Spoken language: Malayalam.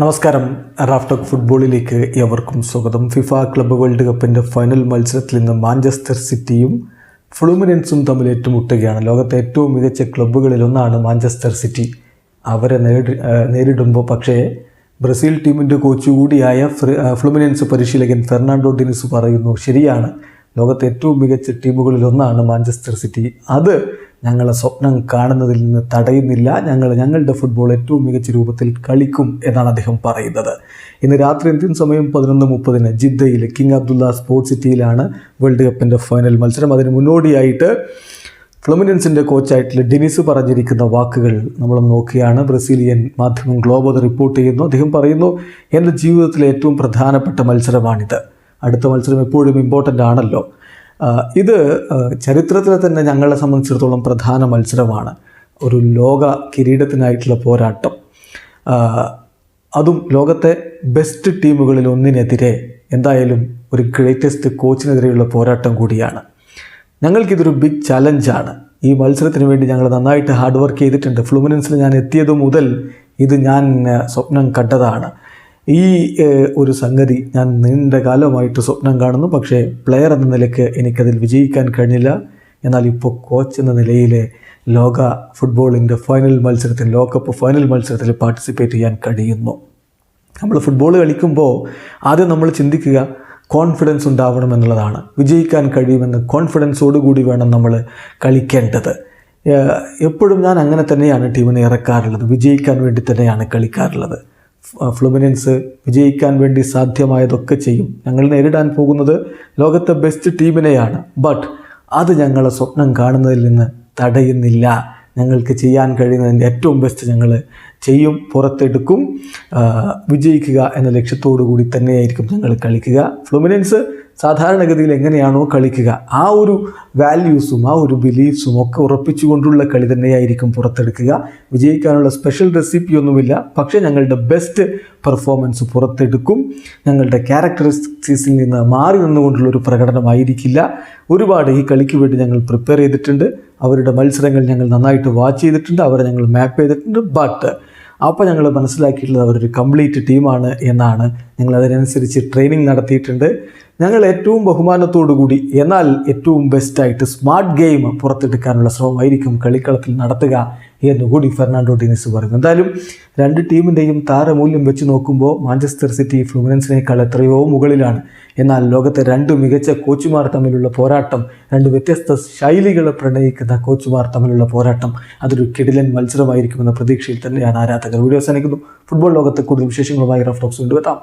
നമസ്കാരം. റാഫ്ടോക്ക് ഫുട്ബോളിലേക്ക് എവർക്കും സ്വാഗതം. ഫിഫ ക്ലബ്ബ് വേൾഡ് കപ്പിന്റെ ഫൈനൽ മത്സരത്തിൽ നിന്ന് മാഞ്ചസ്റ്റർ സിറ്റിയും ഫ്ലൂമിനൻസും തമ്മിൽ ഏറ്റുമുട്ടുകയാണ്. ലോകത്തെ ഏറ്റവും മികച്ച ക്ലബ്ബുകളിലൊന്നാണ് മാഞ്ചസ്റ്റർ സിറ്റി. അവരെ നേരി നേരിടുമ്പോൾ പക്ഷേ ബ്രസീൽ ടീമിന്റെ കോച്ച് കൂടിയായ ഫ്ലുമിനൻസ് പരിശീലകൻ ഫെർണാണ്ടോ ഡിനിസ് പറയുന്നു ശരിയാണ്. ലോകത്തെ ഏറ്റവും മികച്ച ടീമുകളിലൊന്നാണ് മാഞ്ചസ്റ്റർ സിറ്റി. അത് ഞങ്ങളെ സ്വപ്നം കാണുന്നതിൽ നിന്ന് തടയുന്നില്ല. ഞങ്ങൾ ഞങ്ങളുടെ ഫുട്ബോൾ ഏറ്റവും മികച്ച രൂപത്തിൽ കളിക്കും എന്നാണ് അദ്ദേഹം പറയുന്നത്. ഇന്ന് രാത്രി ഇന്ത്യൻ സമയം പതിനൊന്ന് മുപ്പതിന് ജിദ്ദയിൽ കിങ് അബ്ദുള്ള സ്പോർട്സ് സിറ്റിയിലാണ് വേൾഡ് കപ്പിന്റെ ഫൈനൽ മത്സരം. അതിന് മുന്നോടിയായിട്ട് ഫ്ലമിനൻസിന്റെ കോച്ചായിട്ടുള്ള ഡെനിസ് പറഞ്ഞിരിക്കുന്ന വാക്കുകൾ നമ്മൾ നോക്കുകയാണ് ബ്രസീലിയൻ മാധ്യമം ഗ്ലോബ് അത് റിപ്പോർട്ട് ചെയ്യുന്നു. അദ്ദേഹം പറയുന്നു എന്റെ ജീവിതത്തിലെ ഏറ്റവും പ്രധാനപ്പെട്ട മത്സരമാണിത്. അടുത്ത മത്സരം എപ്പോഴും ഇമ്പോർട്ടന്റ് ആണല്ലോ. ഇത് ചരിത്രത്തിൽ തന്നെ ഞങ്ങളെ സംബന്ധിച്ചിടത്തോളം പ്രധാന മത്സരമാണ്. ഒരു ലോക കിരീടത്തിനായിട്ടുള്ള പോരാട്ടം. അതും ലോകത്തെ ബെസ്റ്റ് ടീമുകളിൽ ഒന്നിനെതിരെ എന്തായാലും ഒരു ഗ്രേറ്റസ്റ്റ് കോച്ചിനെതിരെയുള്ള പോരാട്ടം കൂടിയാണ്. ഞങ്ങൾക്കിതൊരു ബിഗ് ചലഞ്ചാണ് ഈ മത്സരത്തിന് വേണ്ടി ഞങ്ങൾ നന്നായിട്ട് ഹാർഡ് വർക്ക് ചെയ്തിട്ടുണ്ട്. ഫ്ലുമിനൻസിൽ ഞാൻ എത്തിയത് മുതൽ ഇത് ഞാൻ സ്വപ്നം കണ്ടതാണ്. ഈ ഒരു സംഗതി ഞാൻ നീണ്ട കാലമായിട്ട് സ്വപ്നം കാണുന്നു. പക്ഷേ പ്ലെയർ എന്ന നിലയ്ക്ക് എനിക്കതിൽ വിജയിക്കാൻ കഴിഞ്ഞില്ല. എന്നാൽ ഇപ്പോൾ കോച്ച് എന്ന നിലയിൽ ലോക ഫുട്ബോളിന്റെ ഫൈനൽ മത്സരത്തിൽ ലോകകപ്പ് ഫൈനൽ മത്സരത്തിൽ പാർട്ടിസിപ്പേറ്റ് ചെയ്യാൻ കഴിയുന്നു. നമ്മൾ ഫുട്ബോൾ കളിക്കുമ്പോൾ ആദ്യം നമ്മൾ ചിന്തിക്കുക കോൺഫിഡൻസ് ഉണ്ടാവണം എന്നുള്ളതാണ്. വിജയിക്കാൻ കഴിയുമെന്ന് കോൺഫിഡൻസോടുകൂടി വേണം നമ്മൾ കളിക്കേണ്ടത്. എപ്പോഴും ഞാൻ അങ്ങനെ തന്നെയാണ് ടീമിനെ ഇറക്കാറുള്ളത്. വിജയിക്കാൻ വേണ്ടി തന്നെയാണ് കളിക്കാറുള്ളത്. ഫ്ലുമിനൻസ് വിജയിക്കാൻ വേണ്ടി സാധ്യമായതൊക്കെ ചെയ്യും. ഞങ്ങൾ നേരിടാൻ പോകുന്നത് ലോകത്തെ ബെസ്റ്റ് ടീമിനെയാണ്. ബട്ട് അത് ഞങ്ങളെ സ്വപ്നം കാണുന്നതിൽ നിന്ന് തടയുന്നില്ല. ഞങ്ങൾക്ക് ചെയ്യാൻ കഴിയുന്നതിന്റെ ഏറ്റവും ബെസ്റ്റ് ഞങ്ങൾ ചെയ്യും പുറത്തെടുക്കും വിജയിക്കുക എന്ന ലക്ഷ്യത്തോടു കൂടി തന്നെയായിരിക്കും ഞങ്ങൾ കളിക്കുക. ഫ്ലുമിനൻസ് സാധാരണഗതിയിൽ എങ്ങനെയാണോ കളിക്കുക ആ ഒരു വാല്യൂസും ആ ഒരു ബിലീഫ്സും ഒക്കെ ഉറപ്പിച്ചുകൊണ്ടുള്ള കളി തന്നെയായിരിക്കും പുറത്തെടുക്കുക. വിജയിക്കാനുള്ള സ്പെഷ്യൽ റെസിപ്പി ഒന്നുമില്ല പക്ഷേ ഞങ്ങളുടെ ബെസ്റ്റ് പെർഫോമൻസ് പുറത്തെടുക്കും. ഞങ്ങളുടെ ക്യാരക്ടറിസ്റ്റിക്സിൽ നിന്ന് മാറി നിന്നുകൊണ്ടുള്ള ഒരു പ്രകടനമായിരിക്കില്ല. ഒരുപാട് ഈ കളിക്ക് വേണ്ടി ഞങ്ങൾ പ്രിപ്പയർ ചെയ്തിട്ടുണ്ട്. അവരുടെ മത്സരങ്ങൾ ഞങ്ങൾ നന്നായിട്ട് വാച്ച് ചെയ്തിട്ടുണ്ട് അവരെ ഞങ്ങൾ മാപ്പ് ചെയ്തിട്ടുണ്ട്. ബട്ട് അപ്പോൾ ഞങ്ങൾ മനസ്സിലാക്കിയിട്ടുള്ളത് അവരൊരു കംപ്ലീറ്റ് ടീമാണ് എന്നാണ്. ഞങ്ങൾ അതിനനുസരിച്ച് ട്രെയിനിങ് നടത്തിയിട്ടുണ്ട്. ഞങ്ങൾ ഏറ്റവും ബഹുമാനത്തോടു കൂടി എന്നാൽ ഏറ്റവും ബെസ്റ്റായിട്ട് സ്മാർട്ട് ഗെയിം പുറത്തെടുക്കാനുള്ള ശ്രമമായിരിക്കും കളിക്കളത്തിൽ നടത്തുക എന്നുകൂടി ഫെർണാണ്ടോ ഡിനിസ് പറയുന്നു. എന്തായാലും രണ്ട് ടീമിന്റെയും താരമൂല്യം വെച്ച് നോക്കുമ്പോൾ മാഞ്ചസ്റ്റർ സിറ്റി ഫ്ലുമിനൻസിനേക്കാൾ എത്രയോ മുകളിലാണ്. എന്നാൽ ലോകത്തെ രണ്ട് മികച്ച കോച്ചുമാർ തമ്മിലുള്ള പോരാട്ടം രണ്ട് വ്യത്യസ്ത ശൈലികളെ പ്രണയിക്കുന്ന കോച്ചുമാർ തമ്മിലുള്ള പോരാട്ടം അതൊരു കിടിലൻ മത്സരമായിരിക്കുമെന്ന പ്രതീക്ഷയിൽ തന്നെയാണ് ആരാധകർ. വീഡിയോ അവസാനിക്കുന്നു. ഫുട്ബോൾ ലോകത്തെ കൂടുതൽ വിശേഷങ്ങളുമായി റഫ് ടോക്സ് കൊണ്ടുവെത്താം